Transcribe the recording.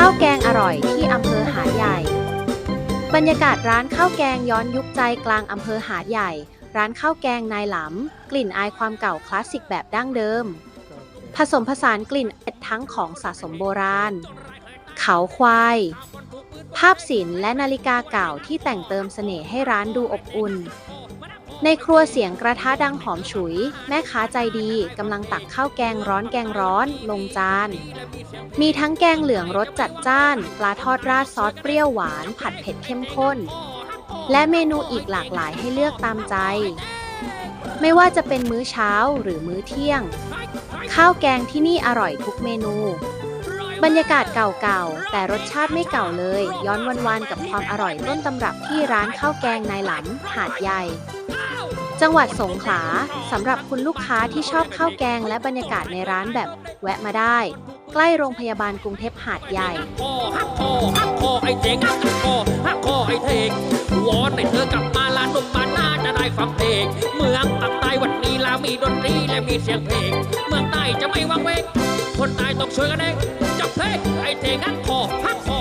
ข้าวแกงอร่อยที่อำเภอหาดใหญ่ บรรยากาศร้านข้าวแกงย้อนยุคใจกลางอำเภอหาดใหญ่ ร้านข้าวแกงนายหลำกลิ่นอายความเก่าคลาสสิกแบบดั้งเดิม ผสมผสานกลิ่นเอ็ดทั้งของสะสมโบราณ เขาควาย ภาพศิลป์และนาฬิกาเก่าที่แต่งเติมเสน่ห์ให้ร้านดูอบอุ่น ในครัวเสียงกระทะดังหอมฉุย แม่ค้าใจดีกำลังตักข้าวแกงร้อนแกงร้อน ลงจาน มีทั้งแกงเหลืองรสจัดจ้าน ปลาทอดราดซอสเปรี้ยวหวาน ผัดเผ็ดเข้มข้น และเมนูอีกหลากหลายให้เลือกตามใจ ไม่ว่าจะเป็นมื้อเช้าหรือมื้อเที่ยง ข้าวแกงที่นี่อร่อยทุกเมนู บรรยากาศเก่าๆ แต่รสชาติไม่เก่าเลย ย้อนวันๆกับความอร่อยต้นตำรับที่ร้านข้าวแกงนายหลำหาดใหญ่ จังหวัดสงขลาสำหรับคุณลูกค้าที่ชอบข้าวแกงและบรรยากาศในร้านแบบแวะมาได้ ใกล้โรงพยาบาลกรุงเทพหาดใหญ่ ฮักคอหักคอไอ้เจ๋งหักคอหักคอไอ้เทงวอนให้เธอกลับมาลานนุ่มบ้านนาจะได้ฟังเพลง เมืองปากใต้วันนี้ลามีดนตรีและมีเสียงเพลง เมืองใต้จะไม่วังเวงคนใต้ต้องช่วยกันเองจับเพลงไอ้เทงหักคอหักคอ